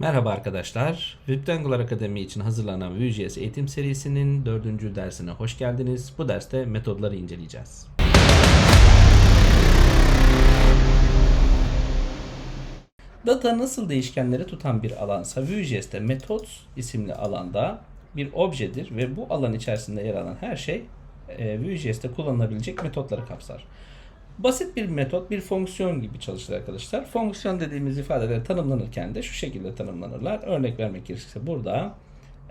Merhaba arkadaşlar. Rectangular Akademi için hazırlanan Vue.js eğitim serisinin dördüncü dersine hoş geldiniz. Bu derste metodları inceleyeceğiz. Data nasıl değişkenleri tutan bir alansa Vue.js'te metot isimli alanda bir objedir ve bu alan içerisinde yer alan her şey e, Vue.js'te kullanılabilecek metotları kapsar. Basit bir metot, bir fonksiyon gibi çalışır arkadaşlar. Fonksiyon dediğimiz ifadeler tanımlanırken de şu şekilde tanımlanırlar. Örnek vermek gerekirse burada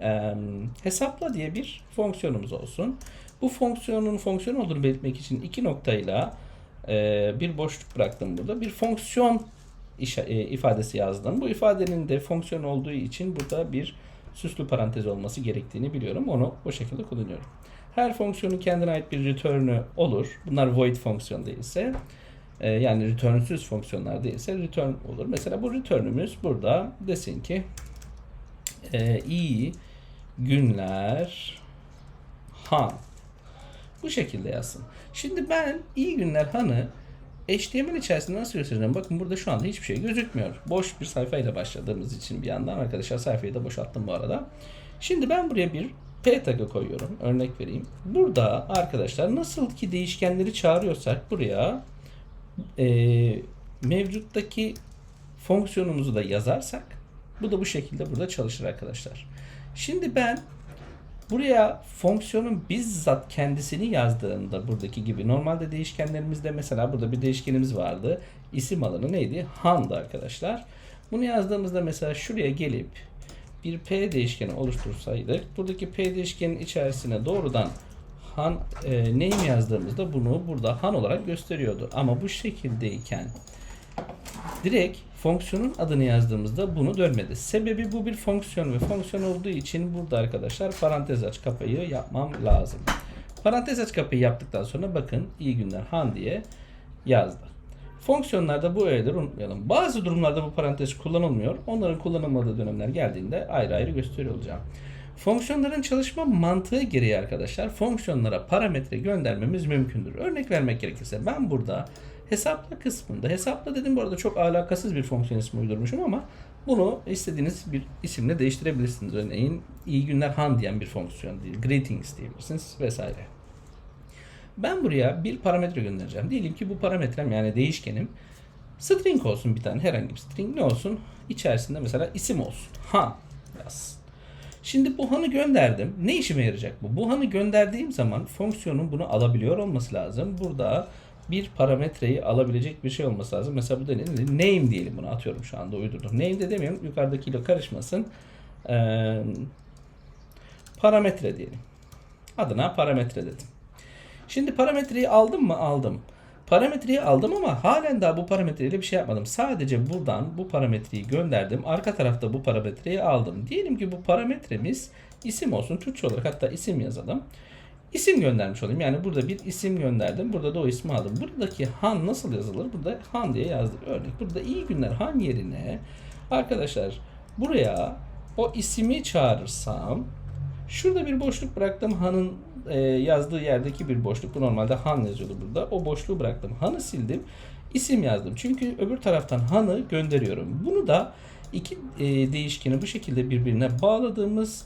e, hesapla diye bir fonksiyonumuz olsun. Bu fonksiyonun fonksiyon olduğunu belirtmek için iki noktayla e, bir boşluk bıraktım burada. Bir fonksiyon işa- e, ifadesi yazdım. Bu ifadenin de fonksiyon olduğu için burada bir süslü parantez olması gerektiğini biliyorum. Onu bu şekilde kullanıyorum. Her fonksiyonun kendine ait bir return'ü olur. Bunlar void fonksiyon değilse e, yani return'süz fonksiyonlar değilse return olur. Mesela bu return'ümüz burada desin ki e, iyi günler han. Bu şekilde yazsın. Şimdi ben iyi günler hanı HTML içerisinde nasıl göstereceğim? Bakın burada şu anda hiçbir şey gözükmüyor. Boş bir sayfayla başladığımız için bir yandan arkadaşlar sayfayı da boşalttım bu arada. Şimdi ben buraya bir P tagı koyuyorum. Örnek vereyim. Burada arkadaşlar nasıl ki değişkenleri çağırıyorsak buraya e, mevcuttaki fonksiyonumuzu da yazarsak bu da bu şekilde burada çalışır arkadaşlar. Şimdi ben Buraya fonksiyonun bizzat kendisini yazdığında buradaki gibi normalde değişkenlerimizde mesela burada bir değişkenimiz vardı. İsim alanı neydi? Han'dı arkadaşlar. Bunu yazdığımızda mesela şuraya gelip bir P değişkeni oluştursaydık buradaki P değişkenin içerisine doğrudan Han e, name yazdığımızda bunu burada Han olarak gösteriyordu. Ama bu şekildeyken direkt fonksiyonun adını yazdığımızda bunu dönmedi. Sebebi bu bir fonksiyon ve fonksiyon olduğu için burada arkadaşlar parantez aç kapayı yapmam lazım. Parantez aç kapıyı yaptıktan sonra bakın iyi günler Han diye yazdı. Fonksiyonlarda bu öğeleri unutmayalım. Bazı durumlarda bu parantez kullanılmıyor. Onların kullanılmadığı dönemler geldiğinde ayrı ayrı gösteriyor olacağım. Fonksiyonların çalışma mantığı gereği arkadaşlar fonksiyonlara parametre göndermemiz mümkündür. Örnek vermek gerekirse ben burada hesapla kısmında hesapla dedim bu arada çok alakasız bir fonksiyon ismi uydurmuşum ama bunu istediğiniz bir isimle değiştirebilirsiniz. Örneğin iyi günler han diyen bir fonksiyon değil. Greetings diyebilirsiniz vesaire. Ben buraya bir parametre göndereceğim. Diyelim ki bu parametrem yani değişkenim string olsun bir tane herhangi bir string ne olsun? İçerisinde mesela isim olsun. Han yazsın. Şimdi bu hanı gönderdim. Ne işime yarayacak bu? Bu hanı gönderdiğim zaman fonksiyonun bunu alabiliyor olması lazım. Burada bir parametreyi alabilecek bir şey olması lazım. Mesela bu da ne? Name diyelim bunu atıyorum şu anda uydurdum. Name de demiyorum. Yukarıdakiyle karışmasın. Ee, parametre diyelim. Adına parametre dedim. Şimdi parametreyi aldım mı? Aldım. Parametreyi aldım ama halen daha bu parametreyle bir şey yapmadım. Sadece buradan bu parametreyi gönderdim. Arka tarafta bu parametreyi aldım. Diyelim ki bu parametremiz isim olsun. Türkçe olarak hatta isim yazalım. İsim göndermiş olayım. Yani burada bir isim gönderdim. Burada da o ismi aldım. Buradaki han nasıl yazılır? Burada han diye yazdık. Örnek burada iyi günler han yerine arkadaşlar buraya o ismi çağırırsam şurada bir boşluk bıraktım. Han'ın e, yazdığı yerdeki bir boşluk. Bu normalde han yazıyordu burada. O boşluğu bıraktım. Han'ı sildim. İsim yazdım. Çünkü öbür taraftan han'ı gönderiyorum. Bunu da iki e, değişkeni bu şekilde birbirine bağladığımız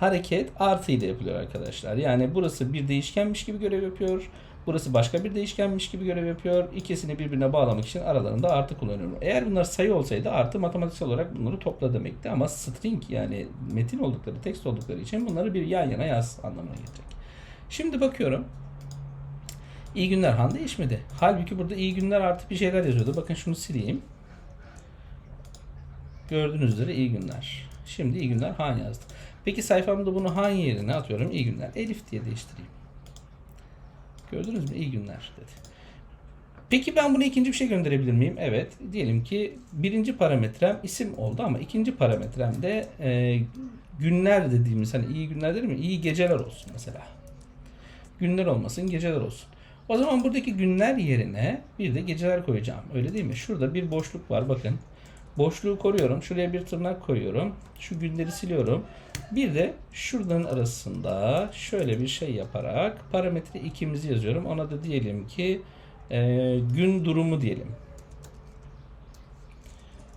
hareket artı ile yapılıyor arkadaşlar. Yani burası bir değişkenmiş gibi görev yapıyor. Burası başka bir değişkenmiş gibi görev yapıyor. İkisini birbirine bağlamak için aralarında artı kullanıyorum. Eğer bunlar sayı olsaydı artı matematiksel olarak bunları topla demekti. Ama string yani metin oldukları, tekst oldukları için bunları bir yan yana yaz anlamına gelecek. Şimdi bakıyorum. İyi günler Han değişmedi. Halbuki burada iyi günler artı bir şeyler yazıyordu. Bakın şunu sileyim. Gördüğünüz üzere iyi günler. Şimdi iyi günler Han yazdı. Peki sayfamda bunu Han yerine atıyorum iyi günler. Elif diye değiştireyim. Gördünüz mü? İyi günler dedi. Peki ben bunu ikinci bir şey gönderebilir miyim? Evet. Diyelim ki birinci parametrem isim oldu ama ikinci parametrem de e, günler dediğimiz hani iyi günler değil mi? İyi geceler olsun mesela. Günler olmasın geceler olsun. O zaman buradaki günler yerine bir de geceler koyacağım. Öyle değil mi? Şurada bir boşluk var bakın. Boşluğu koruyorum. Şuraya bir tırnak koyuyorum. Şu günleri siliyorum. Bir de şuradan arasında şöyle bir şey yaparak parametre ikimizi yazıyorum. Ona da diyelim ki e, gün durumu diyelim.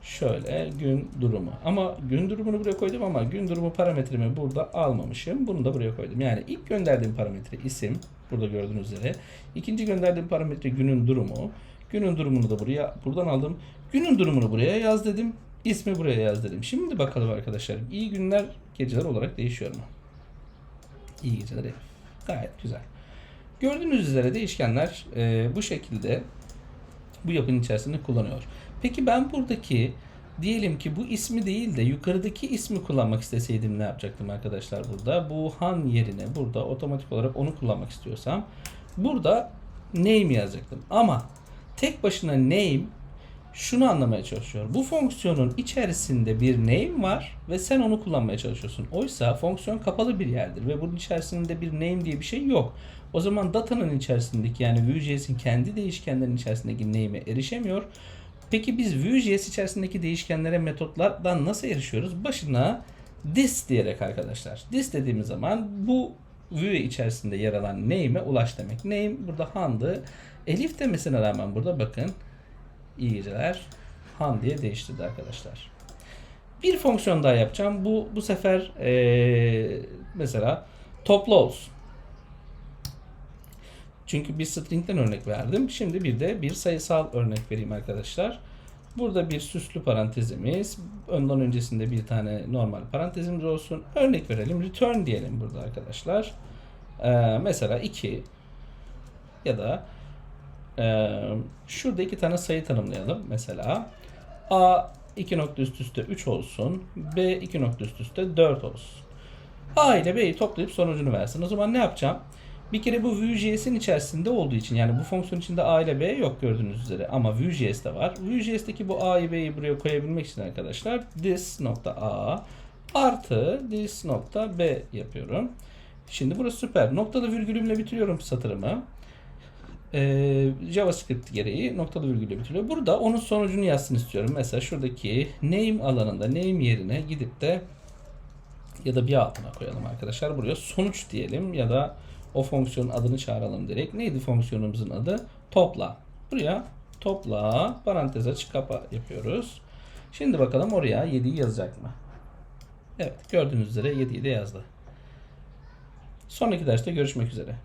Şöyle gün durumu. Ama gün durumunu buraya koydum ama gün durumu parametremi burada almamışım. Bunu da buraya koydum. Yani ilk gönderdiğim parametre isim. Burada gördüğünüz üzere. İkinci gönderdiğim parametre günün durumu. Günün durumunu da buraya buradan aldım. Günün durumunu buraya yaz dedim. İsmi buraya yaz dedim. Şimdi bakalım arkadaşlar. İyi günler geceler olarak değişiyor mu? İyi geceler. Elif. Gayet güzel. Gördüğünüz üzere değişkenler e, bu şekilde bu yapının içerisinde kullanıyor. Peki ben buradaki diyelim ki bu ismi değil de yukarıdaki ismi kullanmak isteseydim ne yapacaktım arkadaşlar burada? Bu han yerine burada otomatik olarak onu kullanmak istiyorsam burada name yazacaktım. Ama tek başına name şunu anlamaya çalışıyor. Bu fonksiyonun içerisinde bir name var ve sen onu kullanmaya çalışıyorsun. Oysa fonksiyon kapalı bir yerdir ve bunun içerisinde bir name diye bir şey yok. O zaman datanın içerisindeki yani Vue.js'in kendi değişkenlerin içerisindeki name'e erişemiyor. Peki biz Vue.js içerisindeki değişkenlere metotlardan nasıl erişiyoruz? Başına this diyerek arkadaşlar. This dediğimiz zaman bu Vue içerisinde yer alan name'e ulaş demek. Name burada handı. Elif demesine rağmen burada bakın iyi geceler han diye değiştirdi arkadaşlar. Bir fonksiyon daha yapacağım. Bu bu sefer eee, mesela toplu olsun. Çünkü bir string'den örnek verdim. Şimdi bir de bir sayısal örnek vereyim arkadaşlar. Burada bir süslü parantezimiz, ondan öncesinde bir tane normal parantezimiz olsun. Örnek verelim, return diyelim burada arkadaşlar. Ee, mesela 2 ya da e, şurada iki tane sayı tanımlayalım. Mesela A 2 nokta üst üste 3 olsun, B 2 nokta üst üste 4 olsun. A ile B'yi toplayıp sonucunu versin. O zaman ne yapacağım? Bir kere bu Vue.js'in içerisinde olduğu için yani bu fonksiyon içinde A ile B yok gördüğünüz üzere ama Vue.js'te var. Vue.js'teki bu A'yı B'yi buraya koyabilmek için arkadaşlar this nokta A artı this nokta B yapıyorum. Şimdi burası süper. Noktalı virgülümle bitiriyorum satırımı. Ee, JavaScript gereği noktalı virgülle bitiriyor. Burada onun sonucunu yazsın istiyorum. Mesela şuradaki name alanında name yerine gidip de ya da bir altına koyalım arkadaşlar. Buraya sonuç diyelim ya da o fonksiyonun adını çağıralım direkt. Neydi fonksiyonumuzun adı? Topla. Buraya topla parantez açık kapa yapıyoruz. Şimdi bakalım oraya 7'yi yazacak mı? Evet gördüğünüz üzere 7'yi de yazdı. Sonraki derste görüşmek üzere.